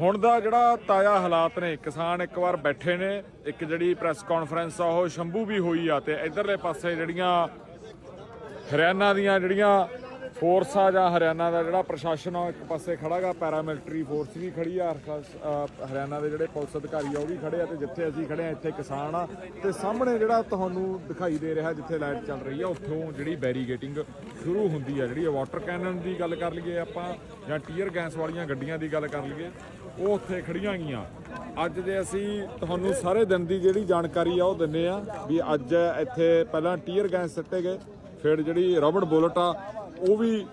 ਹੁਣ ਦਾ ਜਿਹੜਾ ਤਾਜ਼ਾ ਹਾਲਾਤ ਨੇ, ਕਿਸਾਨ ਇੱਕ ਵਾਰ ਬੈਠੇ ਨੇ, ਇੱਕ ਜਿਹੜੀ ਪ੍ਰੈਸ ਕਾਨਫਰੰਸ ਆ, ਉਹ ਸ਼ੰਭੂ ਵੀ ਹੋਈ ਆ ਤੇ ਇਧਰਲੇ ਪਾਸੇ ਜਿਹੜੀਆਂ ਹਰਿਆਣਾ ਦੀਆਂ ਜਿਹੜੀਆਂ ਫੋਰਸ ਆ ਜਾਂ ਹਰਿਆਣਾ ਦਾ ਜਿਹੜਾ ਪ੍ਰਸ਼ਾਸਨ ਆ, ਉਹ ਇੱਕ ਪਾਸੇ ਖੜਾਗਾ ਪੈਰਾਮਿਲਟਰੀ ਫੋਰਸ ਵੀ ਖੜੀ ਆ ਹਰਿਆਣਾ ਦੇ ਜਿਹੜੇ ਪੁਲਿਸ ਅਧਿਕਾਰੀ ਆ, ਉਹ ਵੀ ਖੜੇ ਆ ਤੇ ਜਿੱਥੇ ਅਸੀਂ ਖੜੇ ਆ, ਇੱਥੇ ਕਿਸਾਨ ਆ। ਤੇ ਸਾਹਮਣੇ ਜਿਹੜਾ ਤੁਹਾਨੂੰ ਦਿਖਾਈ ਦੇ ਰਿਹਾ, ਜਿੱਥੇ ਲਾਈਟ ਚੱਲ ਰਹੀ ਆ, ਉੱਥੋਂ ਜਿਹੜੀ ਬੈਰੀਗੇਟਿੰਗ ਸ਼ੁਰੂ ਹੁੰਦੀ ਆ, ਜਿਹੜੀ ਵਾਟਰ ਕੈਨਨ ਦੀ ਗੱਲ ਕਰ ਲਈਏ ਆਪਾਂ, ਜਾਂ ਟੀਅਰ ਗੈਸ ਵਾਲੀਆਂ ਗੱਡੀਆਂ ਦੀ ਗੱਲ ਕਰ ਲਈਏ, ਉਹ ਉੱਥੇ ਖੜੀਆਂ ਗਈਆਂ। ਅੱਜ ਦੇ ਅਸੀਂ ਤੁਹਾਨੂੰ ਸਾਰੇ ਦਿਨ ਦੀ ਜਿਹੜੀ ਜਾਣਕਾਰੀ ਆ, ਉਹ ਦਿੰਨੇ ਆ ਵੀ ਅੱਜ ਇੱਥੇ ਪਹਿਲਾਂ ਟੀਅਰ ਗੈਸ ਸੱਟੇ ਗਏ, ਫਿਰ ਜਿਹੜੀ ਰਬੜ ਬੁਲਟ ਆ ਉਹ ਵੀ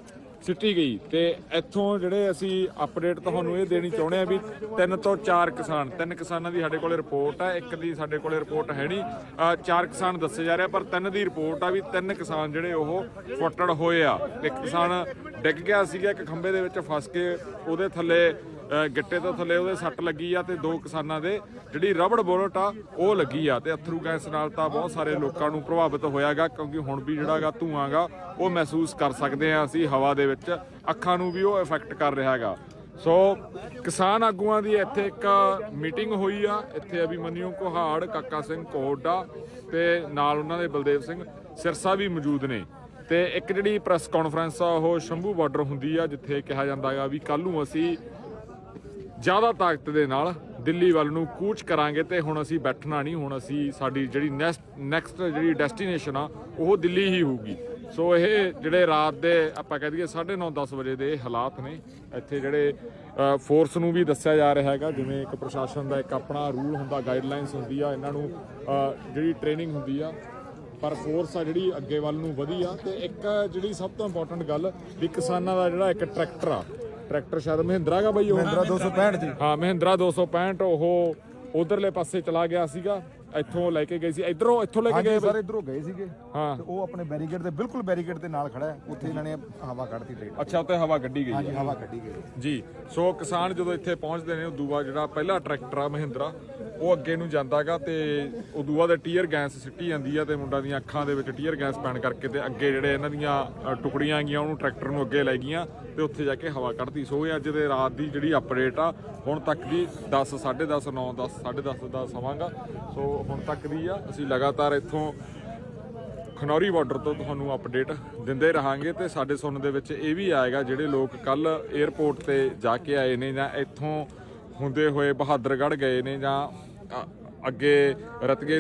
ਸਿੱਟੀ ਗਈ ਤੇ ਇੱਥੋਂ ਜਿਹੜੇ ਅਸੀਂ ਅਪਡੇਟ ਤੁਹਾਨੂੰ ਇਹ ਦੇਣੀ ਚਾਹੁੰਦੇ ਆ ਵੀ ਤਿੰਨ ਤੋਂ ਚਾਰ ਕਿਸਾਨ ਤਿੰਨ ਕਿਸਾਨਾਂ ਦੀ ਸਾਡੇ ਕੋਲੇ ਰਿਪੋਰਟ ਆ ਇੱਕ ਦੀ ਸਾਡੇ ਕੋਲੇ ਰਿਪੋਰਟ ਹੈ ਨਹੀਂ। ਚਾਰ ਕਿਸਾਨ ਦੱਸੇ ਜਾ ਰਹੇ ਆ, ਪਰ ਤਿੰਨ ਦੀ ਰਿਪੋਰਟ ਆ ਵੀ ਤਿੰਨ ਕਿਸਾਨ ਜਿਹੜੇ ਉਹ ਫੁੱਟੜ ਹੋਏ ਆ ਇੱਕ ਕਿਸਾਨ ਡਿੱਗ ਗਿਆ ਸੀਗਾ, ਇੱਕ ਖੰਭੇ ਦੇ ਵਿੱਚ ਫਸ ਕੇ ਉਹਦੇ ਥੱਲੇ ਗਿੱਟੇ ਤੋਂ ਥੱਲੇ ਉਹਦੇ ਸੱਟ ਲੱਗੀ ਆ ਤੇ ਦੋ ਕਿਸਾਨਾਂ ਦੇ ਜਿਹੜੀ ਰਬੜ ਬੁਲਟ ਆ, ਉਹ ਲੱਗੀ ਆ ਤੇ ਅਥਰੂ ਗੈਸ ਨਾਲ ਤਾਂ ਬਹੁਤ ਸਾਰੇ ਲੋਕਾਂ ਨੂੰ ਪ੍ਰਭਾਵਿਤ ਹੋਇਆਗਾ ਕਿਉਂਕਿ ਹੁਣ ਵੀ ਜਿਹੜਾਗਾ ਧੂਆਂਗਾ, ਉਹ ਮਹਿਸੂਸ ਕਰ ਸਕਦੇ ਆ ਅਸੀਂ ਹਵਾ ਦੇ ਵਿੱਚ, ਅੱਖਾਂ ਨੂੰ ਵੀ ਉਹ ਇਫੈਕਟ ਕਰ ਰਿਹਾਗਾ ਸੋ ਕਿਸਾਨ ਆਗੂਆਂ ਦੀ ਇੱਥੇ ਇੱਕ ਮੀਟਿੰਗ ਹੋਈ ਆ, ਇੱਥੇ ਅਭਿਮਨਿਊ ਕੋਹਾੜ, ਕਾਕਾ ਸਿੰਘ ਕੋਡਾ ਤੇ ਨਾਲ ਉਹਨਾਂ ਦੇ ਬਲਦੇਵ ਸਿੰਘ ਸਿਰਸਾ ਵੀ ਮੌਜੂਦ ਨੇ। ਤੇ ਇੱਕ ਜਿਹੜੀ ਪ੍ਰੈਸ ਕਾਨਫਰੰਸ ਆ, ਉਹ ਸ਼ੰਭੂ ਬਾਰਡਰ ਹੁੰਦੀ ਆ, ਜਿੱਥੇ ਕਿਹਾ ਜਾਂਦਾ ਜਾਂਦਾਗਾ ਵੀ ਕੱਲ ਨੂੰ ਅਸੀਂ ਜ਼ਿਆਦਾ ਤਾਕਤ ਦੇ ਨਾਲ ਦਿੱਲੀ ਵੱਲ ਨੂੰ ਕੂਚ ਕਰਾਂਗੇ ਤੇ ਹੁਣ ਅਸੀਂ ਬੈਠਣਾ ਨਹੀਂ, ਹੁਣ ਅਸੀਂ ਸਾਡੀ ਜਿਹੜੀ ਨੈਕਸਟ ਜਿਹੜੀ ਡੈਸਟੀਨੇਸ਼ਨ ਆ, ਉਹ ਦਿੱਲੀ ਹੀ ਹੋਊਗੀ। ਸੋ ਇਹ ਜਿਹੜੇ ਰਾਤ ਦੇ ਆਪਾਂ ਕਹਿ ਦਈਏ 9:30 10 ਵਜੇ ਦੇ ਹਾਲਾਤ ਨੇ। ਇੱਥੇ ਜਿਹੜੇ ਫੋਰਸ ਨੂੰ ਵੀ ਦੱਸਿਆ ਜਾ ਰਿਹਾ ਹੈਗਾ, ਜਿਵੇਂ ਇੱਕ ਪ੍ਰਸ਼ਾਸਨ ਦਾ ਇੱਕ ਆਪਣਾ ਰੂਲ ਹੁੰਦਾ ਗਾਈਡਲਾਈਨਸ ਹੁੰਦੀ ਆ, ਇਹਨਾਂ ਨੂੰ ਜਿਹੜੀ ਟ੍ਰੇਨਿੰਗ ਹੁੰਦੀ ਆ ਪਰ ਫੋਰਸ ਆ ਜਿਹੜੀ ਅੱਗੇ ਵੱਲ ਨੂੰ ਵਧੀ ਆ ਤੇ ਇੱਕ ਜਿਹੜੀ ਸਭ ਤੋਂ ਇੰਪੋਰਟੈਂਟ ਗੱਲ ਵੀ ਕਿਸਾਨਾਂ ਦਾ ਜਿਹੜਾ ਇੱਕ ਟਰੈਕਟਰ ਆ ਟਰੈਕਟਰ ਸ਼ਾਇਦ ਮਹਿੰਦਰਾ ਦਾ ਬਈ ਉਹ। ਮਹਿੰਦਰਾ 265 ਜੀ। ਹਾਂ ਮਹਿੰਦਰਾ 265 ਉਹ ਉਧਰਲੇ ਪਾਸੇ ਚਲਾ ਗਿਆ ਸੀਗਾ ਇੱਥੋਂ ਲੈ ਕੇ ਗਏ ਸੀ। ਇਧਰੋਂ ਇੱਥੋਂ ਲੈ ਕੇ ਗਏ ਸਾਰੇ ਇਧਰੋਂ ਗਏ ਸੀਗੇ। ਹਾਂ। ਤੇ ਉਹ ਆਪਣੇ ਬੈਰੀਕੇਡ ਦੇ ਬਿਲਕੁਲ ਬੈਰੀਕੇਡ ਦੇ ਨਾਲ ਖੜਾ ਹੈ। ਉੱਥੇ ਇਹਨਾਂ ਨੇ ਹਵਾ ਕੱਢਤੀ ਟ੍ਰੇਨ ਅੱਛਾ ਉੱਤੇ ਹਵਾ ਗੱਡੀ ਗਈ ਹਾਂਜੀ ਹਵਾ ਕੱਢੀ ਗਈ ਜੀ ਸੋ ਕਿਸਾਨ ਜਦੋਂ ਇੱਥੇ ਪਹੁੰਚਦੇ ਨੇ ਉਦੋਂ ਬਾਅਦ ਜਿਹੜਾ ਪਹਿਲਾ ਟਰੈਕਟਰ ਆ ਮਹਿੰਦਰਾ ਉਹ ਅੱਗੇ ਨੂੰ ਜਾਂਦਾਗਾ ਤੇ ਉਦੋਂ ਬਾਅਦ ਟੀਅਰ ਗੈਸ ਸਿੱਟੀ ਜਾਂਦੀ ਆ ਤੇ ਮੁੰਡਾ ਦੀਆਂ ਅੱਖਾਂ ਦੇ ਵਿੱਚ ਟੀਅਰ ਗੈਸ ਪੈਣ ਕਰਕੇ ਤੇ ਅੱਗੇ ਜਿਹੜੇ ਇਹਨਾਂ ਦੀਆਂ ਟੁਕੜੀਆਂ ਆਈਆਂ ਉਹਨੂੰ ਟਰੈਕਟਰ ਨੂੰ ਅੱਗੇ ਲੈ ਗਈਆਂ ਤੇ ਉੱਥੇ ਜਾ ਕੇ ਹਵਾ ਕੱਢਦੀ। ਸੋ ਇਹ ਅੱਜ ਦੇ ਰਾਤ ਦੀ ਜਿਹੜੀ ਅਪਡੇਟ ਆ, ਹੁਣ ਤੱਕ ਦੀ 10 10:30 9 10 10:30 ਦਾ ਸਮਾਂਗਾ। ਸੋ ਹੁਣ ਤੱਕ ਦੀ ਆ, ਅਸੀਂ ਲਗਾਤਾਰ ਇੱਥੋਂ ਖਨੌਰੀ ਬਾਰਡਰ ਤੋਂ ਤੁਹਾਨੂੰ ਅਪਡੇਟ ਦਿੰਦੇ ਰਹਾਂਗੇ ਤੇ ਸਾਡੇ ਸੁਣਨ ਦੇ ਵਿੱਚ ਇਹ ਵੀ ਆਏਗਾ, ਜਿਹੜੇ ਲੋਕ ਕੱਲ 에ਅਰਪੋਰਟ ਤੇ ਜਾ ਕੇ ਆਏ ਨੇ ਜਾਂ ਇੱਥੋਂ ਹੁੰਦੇ ਹੋਏ ਬਹਾਦਰਗੜ੍ਹ ਗਏ ਨੇ ਜਾਂ ਅੱਗੇ ਰਤਗੇ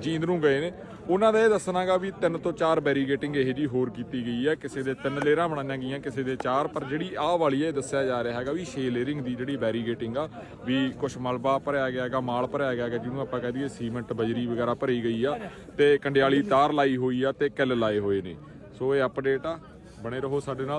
ਜੀਂਦ ਨੂੰ ਗਏ ਨੇ, ਉਹਨਾਂ ਦਾ ਇਹ ਦੱਸਣਾਗਾ ਵੀ ਤਿੰਨ ਤੋਂ ਚਾਰ ਬੈਰੀਗੇਟਿੰਗ ਇਹੋ ਜੀ ਹੋਰ ਕੀਤੀ ਗਈ ਹੈ। ਕਿਸੇ ਦੇ ਤਿੰਨ ਲੇਅਰਾਂ ਬਣਾਈਆਂ ਗਈਆਂ, ਕਿਸੇ ਦੇ ਚਾਰ, ਪਰ ਜਿਹੜੀ ਆਹ ਵਾਲੀ ਇਹ ਦੱਸਿਆ ਜਾ ਰਿਹਾ ਹੈਗਾ ਵੀ 6 ਲੇਅਰਿੰਗ ਦੀ ਜਿਹੜੀ ਬੈਰੀਗੇਟਿੰਗ ਆ, ਵੀ ਕੁਝ ਮਲਬਾ ਭਰਿਆ ਗਿਆ ਹੈਗਾ ਮਾਲ ਭਰਿਆ ਗਿਆ ਹੈਗਾ ਜਿਹਨੂੰ ਆਪਾਂ ਕਹਿ ਦਈਏ ਸੀਮੈਂਟ ਬਜਰੀ ਵਗੈਰਾ ਭਰੀ ਗਈ ਆ ਤੇ ਕੰਡਿਆਲੀ ਤਾਰ ਲਾਈ ਹੋਈ ਆ ਤੇ ਕਿੱਲ ਲਾਏ ਹੋਏ ਨੇ। ਸੋ ਇਹ ਅਪਡੇਟ ਆ, ਬਣੇ ਰਹੋ ਸਾਡੇ ਨਾਲ।